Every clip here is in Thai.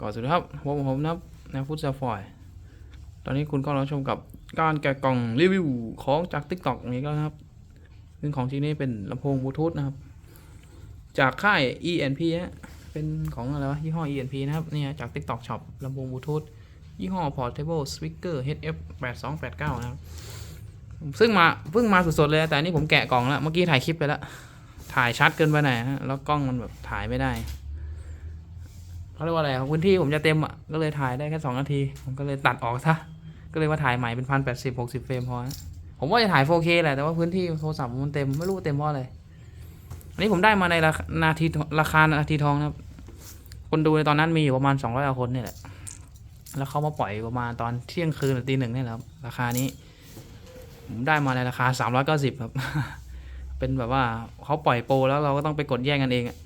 ก่อนสุดครับผมผมนะครับนฟุตซาฟอย ตอนนี้คุณก็รับชมกับการแกะกล่องรีวิวของจาก t ิ k t o k นี้ก็นะครับซึ่งของชิ้นนี้เป็นลำโพงบลูทูธนะครับ จากค่าย ENP ฮะเป็นของอะไรวะยี่ห้อ ENP นะครับเนี่ยจาก TikTok Shop ลำโพงบลูทูธยี่ห้อ Portable Speaker HF 8289 นะครับ ซึ่งมาเพิ่งมาสดๆเลย แต่นนี่ผมแกะกล่องแล้ว เมื่อกี้ถ่ายคลิปไปแล้ว ถ่ายชัดเกินไปหน่อยฮะแล้วกล้องมันแบบถ่ายไม่ได้ เขาเรียกว่าอะไรพื้นที่ผมจะเต็มอะก็เลยถ่ายได้แค่สองนาที ผมก็เลยตัดออกซะก็เลยว่าถ่ายใหม่เป็นพันแปดสิบหกสิบเฟรมพอฮะผมว่าจะถ่าย 4K แหละแต่ว่าพื้นที่โทรศัพท์มันเต็มไม่รู้เต็มเพราะอะไรอันนี้ผมได้มาในราคานาทีราคานาทีทองนะครับ คนดูในตอนนั้นมีอยู่ประมาณสองร้อยกว่าคนนี่แหละแล้วเขามาปล่อยประมาณตอนเที่ยงคืนหรือตีหนึ่งนี่แหละครับราคานี้ ผมได้มาในราคาสามร้อยเก้าสิบครับ เป็นแบบว่าเขาปล่อยโปรแล้วเราก็ต้องไปกดแย่งกันเองอะ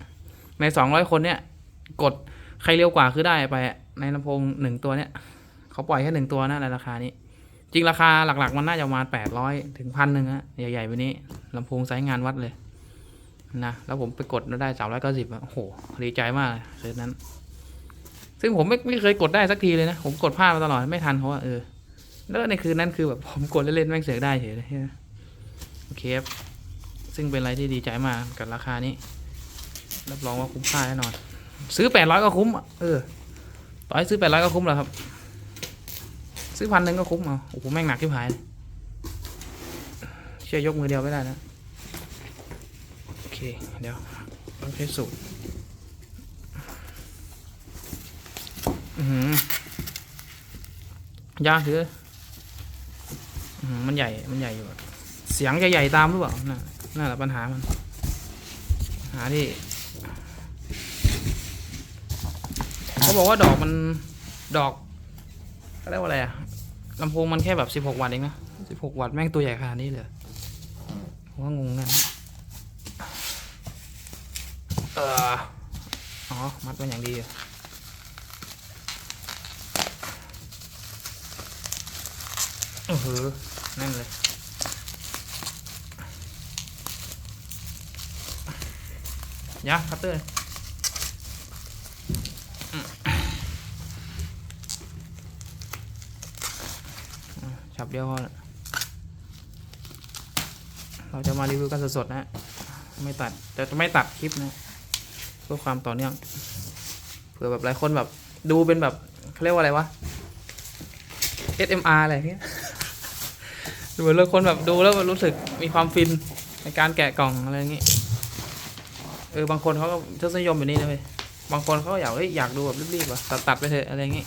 ในสองร้อยคนเนี่ย กด ใครเร็วกว่าคือได้ไปในลำโพงหนึ่งตัวเนี่ยเขาปล่อยแค่หนึ่งตัวนะในราคานี้ จริงราคาหลักๆ มันน่าจะประมาณแปดร้อยถึงพันหนึ่งอะใหญ่ๆแบบนี้ลำโพงไซส์งานวัดเลยนะแล้วผมไปกดแล้วได้สามร้อยเก้าสิบโอ้โหดีใจมากเลยเซตนั้น ซึ่งผมไม่ไม่เคยกดได้สักทีเลยนะ ผมกดพลาดมาตลอดไม่ทันเพราะว่าเออแล้วในคืนนั้นคือแบบผมกดเล่นๆแม่งเสือกได้เฉยเลยโอเคครับซึ่งเป็นอะไรที่ดีใจมากกับราคานี้รับรองว่าคุ้มค่าแน่นอน ซื้อแปดร้อยก็คุ้มอะเออต่อให้ซื้อแปดร้อยก็คุ้มแหละครับ ซื้อพันหนึ่งก็คุ้มเอาโอ้โหแม่งหนักที่หายเลยเชื่อยกมือเดียวไม่ได้นะโอเคเดี๋ยวต้องใช้สูตรอือหือยากถืออื้อหือมันใหญ่ มันใหญ่อยู่อะเสียงจะใหญ่ตามหรือเปล่า น่ะนั่นแหละปัญหามัน หาที่ เขาบอกว่าดอกมันดอกเขาเรียกว่าอะไรอะลำโพงมันแค่แบบสิบหกวัตต์เองนะสิบหกวัตต์แม่งตัวใหญ่ขนาดนี้เลยผมว่างงนเอออ๋อ มัดมันอย่างดีอยู่โอ้โหแนั่นเลยยะคัตเตอร์ เดียวพอเราจะมารีวิวกันสดๆนะไม่ตัดแต่จะไม่ตัดคลิปนะเพื่อความต่อเนื่องเผื่อแบบหลายคนแบบดูเป็นแบบเขาเรียกว่าอะไรวะ SMR อะไรเงี้ยดูเหมือนเลยคนแบบดูแล้วรู้สึกมีความฟินในการแกะกล่องอะไรอย่างงี้เออบางคนเขาก็ทศนิยมแบบนี้นะเว้ยบางคนเขาอยากเฮ้ยอยากดูแบบรีบๆว่ะตัดตัดๆไปเถอะอะไรอย่างงี้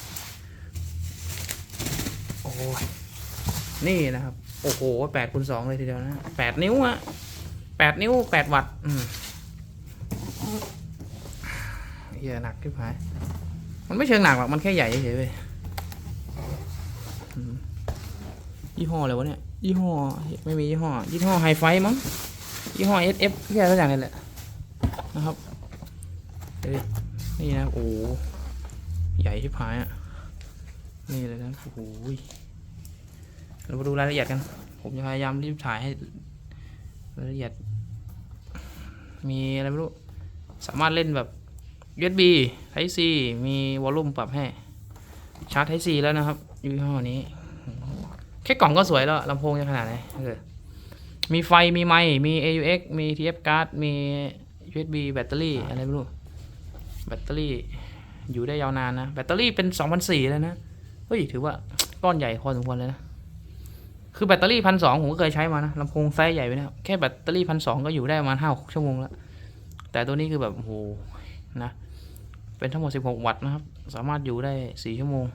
โอ้ย นี่นะครับ โอ้โหแปดคูณสองเลยทีเดียวนะแปดนิ้วอะแปดนิ้วแปดวัตต์อืมเฮียหนักที่พาย มันไม่เชิงหนักหรอก มันแค่ใหญ่เฉยๆเว้ยอืมยี่ห้ออะไรวะเนี่ย ยี่ห้อ ไม่มียี่ห้อ ยี่ห้อไฮไฟมั้ง ยี่ห้อ SF แค่ตัวอย่างนี่แหละ นะครับเฮ้ยนี่นะ โอ้ใหญ่ที่พายอะนี่เลยนะ โอ้โห เรามาดูรายละเอียดกัน ผมจะพยายามรีบถ่ายให้รายละเอียด มีอะไรไม่รู้ สามารถเล่นแบบ USB Type C มีวอลลุ่มปรับให้ ชาร์จ Type C แล้วนะครับยี่ห้อนี้ แค่กล่องก็สวยแล้วลำโพงจะขนาดไหนมีไฟ มีไมค์ มี AUX มี TF card มี USB แบตเตอรี่ อะไรไม่รู้ แบตเตอรี่อยู่ได้ยาวนานนะ แบตเตอรี่เป็น 2004 แล้วนะ เฮ้ย ถือว่าก้อนใหญ่พอสมควรเลยนะ คือแบตเตอรี่พันสองผมก็เคยใช้มานะลำโพงไซส์ใหญ่ไปนะครับแค่แบตเตอรี่พันสองก็อยู่ได้ประมาณห้าชั่วโมงแล้ว แต่ตัวนี้คือแบบโอ้โหนะ เป็นทั้งหมดสิบหกวัตต์นะครับ สามารถอยู่ได้สี่ชั่วโมง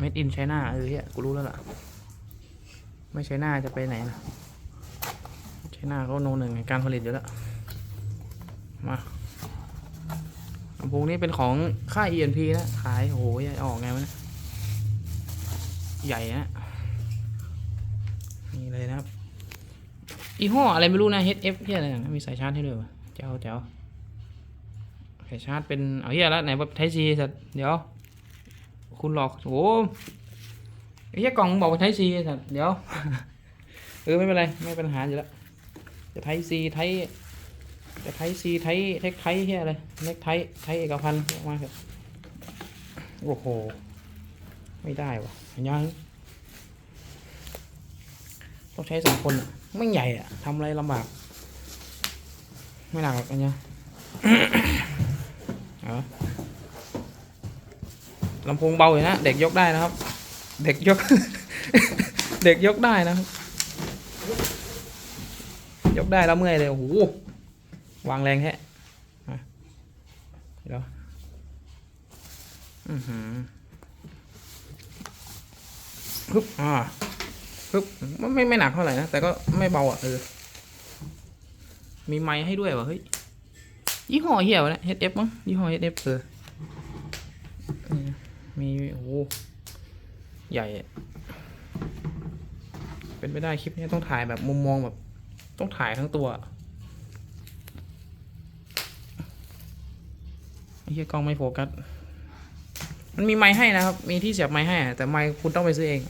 made in China เออเฮียกูรู้แล้วล่ะ ไม่ใช่หน้าจะไปไหนนะใช่หน้าเขาโนหนึ่งในการผลิตอยู่แล้ว มาลำโพงนี้เป็นของค่าย ENP นะ ขายโอ้โหออกไงวะเนี่ยใหญ่นะ นี่เลยนะครับอีห้ออะไรไม่รู้นะ HF เฮียอะไรนะมีสายชาร์จให้ด้วยวะเจ้าเจ้าสายชาร์จเป็นเอาเฮียแล้วไหนแบบไทซีสัตว์เดี๋ยว คุณหลอกโอ้ไอ้เฮียกล่องบอกว่าไทซีสัตว์เดี๋ยวเออไม่เป็นไรไม่เป็นปัญหาอยู่แล้วจะไทซีไทจะไทซีไทเทคไทเฮียอะไรเน็กไทไทเอกพันธ์ออกมาเถอะโอ้โห ไม่ได้วะยัง ต้องใช้สองคนไม่ใหญ่อะทำอะไรลำบาก ไม่หนักหรอกอันเนี้ยลำโพงเบาอยู่นะ เด็กยกได้นะครับ เด็กยก เด็กยกได้นะครับ ยกได้แล้วเมื่อยเลยโอ้โหวางแรงแค่อะเดี๋ยวอือหือฮึบอ่า ฮึบไม่ไม่หนักเท่าไหร่นะแต่ก็ไม่เบาอะเออมีไม้ให้ด้วยวะเฮ้ยยี่ห้อเหี้ยวนี่ย HF มั้งยี่ห้อ HF เออมีโอ้โหใหญ่ เป็นไปได้คลิปนี้ต้องถ่ายแบบมุมมองแบบ ต้องถ่ายทั้งตัวเหี้ยกล้องไม่โฟกัส มันมีไม้ให้นะครับ มีที่เสียบไม้ให้ แต่ไม้คุณต้องไปซื้อเอง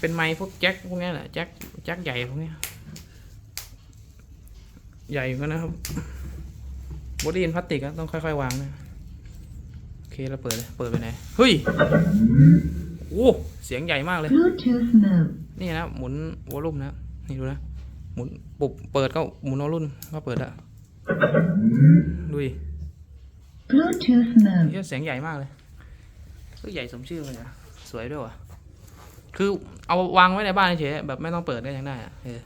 เป็นไม้พวกแจ็คพวกเนี้ยแหละแจ็คแจ็คใหญ่พวกเนี้ยใหญ่เหมือนกันนะครับบอดี้อินพลาสติกอะต้องค่อยๆวางนะโอเคเราเปิดเลยเปิดไปไหนเฮ้ยโอ้เสียงใหญ่มากเลย Bluetooth mode. นี่นะหมุนวอลลุ่มนะนี่ดูนะหมุนปุบเปิดก็หมุนวอลลุ่มก็เปิดอะดูดิ Bluetooth mode. เหี้ยเสียงใหญ่มากเลยก็ใหญ่สมชื่อเลยนะสวยด้วยว่ะคือ เอาวางไว้ในบ้านเฉยแบบไม่ต้องเปิดก็ยังได้อะเออ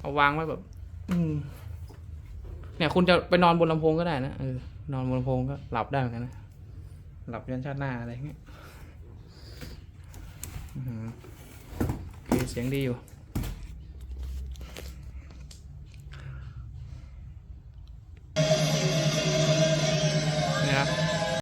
เอาวางไว้แบบ อืม เนี่ยคุณจะไปนอนบนลำโพงก็ได้นะเออนอนบนลำโพงก็หลับได้เหมือนกันนะหลับยันชาติหน้าอะไรอย่างเงี้ยเสียงดีอยู่